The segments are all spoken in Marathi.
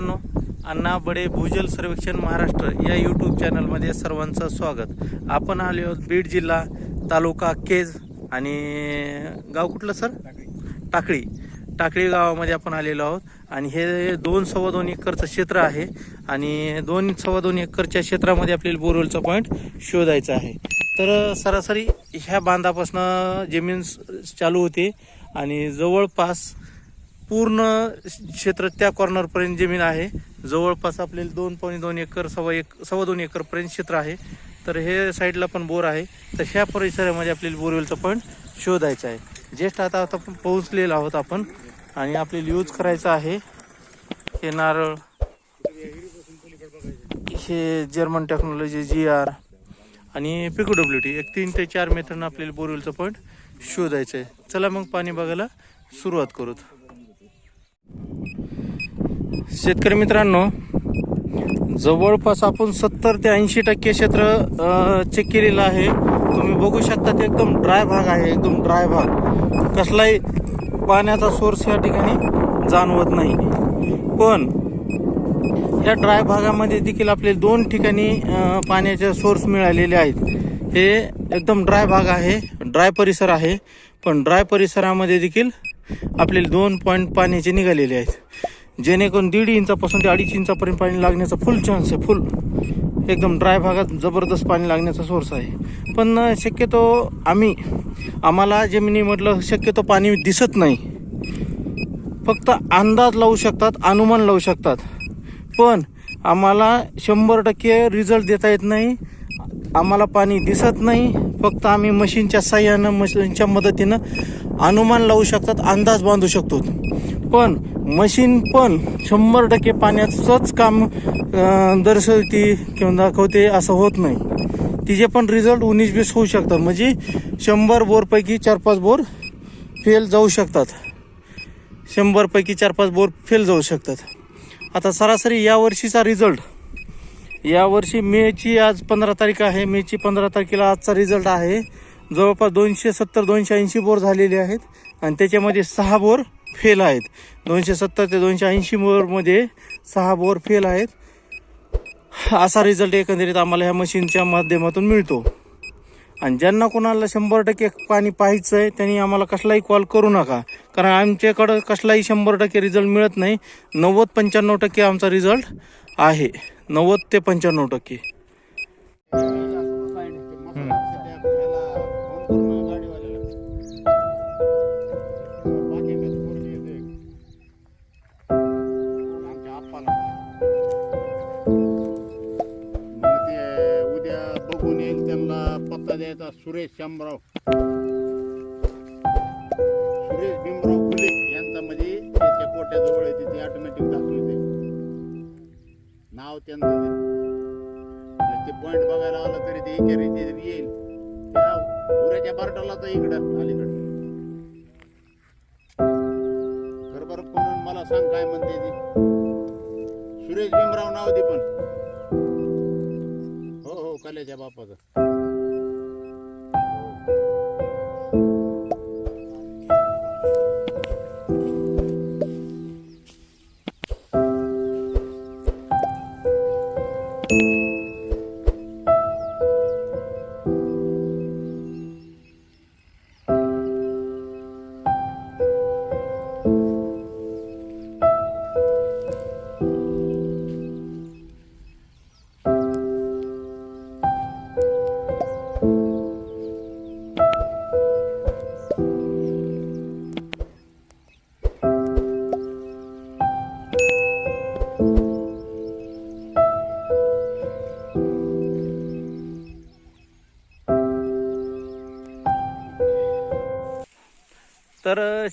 मित्रांनो अण्णा बडे भूजल सर्वेक्षण महाराष्ट्र या यूट्यूब चॅनलमध्ये सर्वांचं स्वागत. आपण आलो आहोत बीड जिल्हा तालुका केज आणि गाव कुठलं सर? टाकळी. टाकळी गावामध्ये आपण आलेलो आहोत. आणि हे दोन सव्वा दोन एकरचं क्षेत्र आहे. आणि दोन सव्वा दोन एकरच्या क्षेत्रामध्ये आपल्याला बोरवेलचा पॉईंट शोधायचा आहे. तर सरासरी ह्या बांधापासनं जमीन चालू होते. आणि जवळपास पूर्ण क्षेत्र त्या कॉर्नरपर्यंत जमीन आहे. जवळपास आपल्याला दोन पावणे दोन एकर सव्वा एक सव्वा दोन एकरपर्यंत क्षेत्र आहे. तर हे साईडला पण बोर आहे. तर ह्या परिसरामध्ये आपल्याला बोरवेलचा पॉईंट शोधायचा आहे. ज्येष्ठ आता आता आपण पोहोचलेलो आहोत आपण आणि आपल्याला यूज करायचं आहे. हे नारळ हे जर्मन टेक्नॉलॉजी जी आर आणि पिको डब्ल्यू टी एक तीन ते चार मेथडनं आपल्याला बोरवेलचा पॉईंट शोधायचं आहे. चला मग पाणी बघायला सुरुवात करूत. शेतकरी मित्रांनो जवळपास आपण सत्तर ते ऐंशी टक्के क्षेत्र चेक केलेलं आहे. तुम्ही बघू शकता ते एकदम ड्राय भाग आहे एकदम ड्राय भाग. कसलाही पाण्याचा सोर्स या ठिकाणी जाणवत नाही. पण या ड्राय भागामध्ये देखील आपले दोन ठिकाणी पाण्याचे सोर्स मिळालेले आहेत. हे एकदम ड्राय भाग आहे ड्राय परिसर आहे. पण ड्राय परिसरामध्ये देखील आपले दोन पॉईंट पाण्याचे निघालेले आहेत. जेणेकरून दीड इंचापासून ते अडीच इंचापर्यंत पाणी लागण्याचा फुल चान्स आहे फुल एकदम ड्राय भागात जबरदस्त पाणी लागण्याचा सोर्स आहे. पण शक्यतो आम्ही आम्हाला जमिनीमधलं शक्यतो पाणी दिसत नाही. फक्त अंदाज लावू शकतात अनुमान लावू शकतात. पण आम्हाला शंभर टक्के रिझल्ट देता येत नाही. आम्हाला पाणी दिसत नाही. फक्त आम्ही मशीनच्या साह्यानं मशीनच्या मदतीनं अनुमान लावू शकतात अंदाज बांधू शकतो. पण मशीन पण शंभर टक्के पाण्याचंच काम दर्शवते किंवा दाखवते असं होत नाही. तिचे पण रिझल्ट उन्नीस बीस होऊ शकतात. म्हणजे शंभर बोरपैकी चार पाच बोर फेल जाऊ शकतात. शंभरपैकी चार पाच बोर फेल जाऊ शकतात. आता सरासरी यावर्षीचा रिझल्ट यावर्षी मेची आज पंधरा तारीख आहे. मेची पंधरा तारखेला आजचा रिझल्ट आहे. जवळपास दोनशे सत्तर दोनशे ऐंशी बोर झालेले आहेत. आणि त्याच्यामध्ये सहा बोर फेल आहेत. दोनशे सत्तर ते दोनशे ऐंशी बोरमध्ये सहा बोर फेल आहेत. असा रिझल्ट एकंदरीत आम्हाला ह्या मशीनच्या माध्यमातून मिळतो. आणि ज्यांना कोणाला शंभर टक्के पाणी पाहायचं आहे त्यांनी आम्हाला कसलाही कॉल करू नका. कारण आमच्याकडं कसलाही शंभर टक्के रिझल्ट मिळत नाही. नव्वद पंच्याण्णव टक्के आमचा रिझल्ट आहे. नव्वद ते पंच्याण्णव टक्के. पत्ता सुरेश शामराव. सुरेश भीमराव फुले यांचा म्हणजे त्याच्या कोट्याजवळ येते ते ऑटोमॅटिक दाखवते नाव त्यांचं ते. पॉइंट बघायला आलं तरी ते एका रीती येईल. त्या उऱ्याच्या बारटाला तर इकडं अलीकडं. खरबर फोन मला सांग काय म्हणते ती. सुरेश भीमराव नाव दे पण. हो हो कलेच्या बापाचं.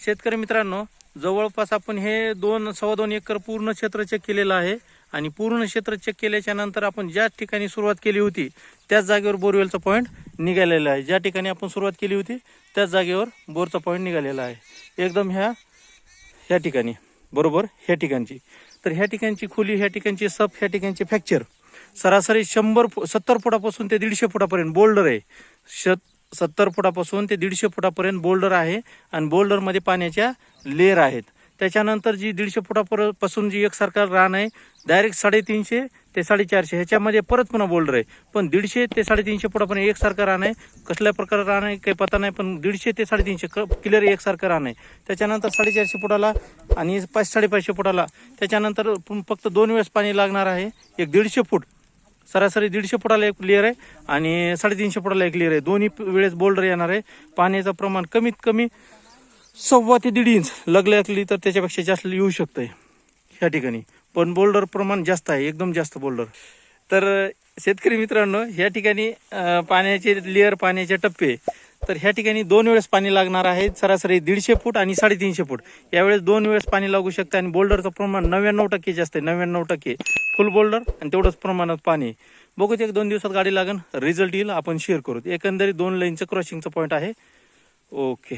शेतकरी मित्रांनो जवळपास आपण हे दोन सव्वा दोन एकर पूर्ण क्षेत्र चेक केलेलं आहे. आणि पूर्ण क्षेत्र चेक केल्याच्यानंतर आपण ज्या ठिकाणी सुरुवात केली होती त्याच जागेवर बोरवेलचा पॉईंट निघालेला आहे. ज्या ठिकाणी आपण सुरुवात केली होती त्याच जागेवर बोरचा पॉईंट निघालेला आहे. एकदम ह्या ह्या ठिकाणी. बरोबर? ह्या ठिकाणची. तर ह्या ठिकाणची खोली ह्या ठिकाणची सप ह्या ठिकाणची फ्रॅक्चर सरासरी शंभर फु- सत्तर फुटापासून ते दीडशे फुटापर्यंत बोल्डर आहे. शत सत्तर फुटापासून ते दीडशे फुटापर्यंत बोल्डर आहे आणि बोल्डरमध्ये पाण्याच्या लेअर आहेत. त्याच्यानंतर जी दीडशे फुटापासून जी एकसारखा रान आहे डायरेक्ट साडेतीनशे ते साडेचारशे ह्याच्यामध्ये परत पुन्हा बोल्डर आहे. पण दीडशे ते साडेतीनशे फुटापर्यंत एकसारखं रान आहे. कसल्या प्रकारे रान आहे काही पता नाही पण दीडशे ते साडेतीनशे क्लिअर एकसारखं रान आहे. त्याच्यानंतर साडेचारशे फुटाला आणि पाच साडेपाचशे फुटाला. त्याच्यानंतर फक्त दोन वेळेस पाणी लागणार आहे. एक दीडशे फूट. सरासरी दीडशे फुटाला एक क्लिअर आहे आणि साडेतीनशे फुटाला एक क्लिअर आहे. दोन्ही वेळेस बोल्डर येणार आहे. पाण्याचं प्रमाण कमीत कमी सव्वा ते दीड इंच लागली तर त्याच्यापेक्षा जास्त येऊ शकतंय ह्या ठिकाणी. पण बोल्डर प्रमाण जास्त आहे एकदम जास्त बोल्डर तर शेतकरी मित्रांनो ह्या ठिकाणी पाण्याचे लेअर पाण्याचे टप्पे. तर ह्या ठिकाणी दोन वेळेस पाणी लागणार आहे सरासरी दीडशे फूट आणि साडेतीनशे फूट. यावेळेस दोन वेळेस पाणी लागू शकतं आणि बोल्डरचं प्रमाण नव्याण्णव टक्के जास्त आहे नव्याण्णव टक्के. फुल बोल्डर आणि तेवढंच प्रमाणात पाणी. बघू ते एक दोन दिवसात गाडी लागेल रिझल्ट येईल आपण शेअर करू. एकंदरीत दोन लाईनचं क्रॉसिंगचं पॉईंट आहे. ओके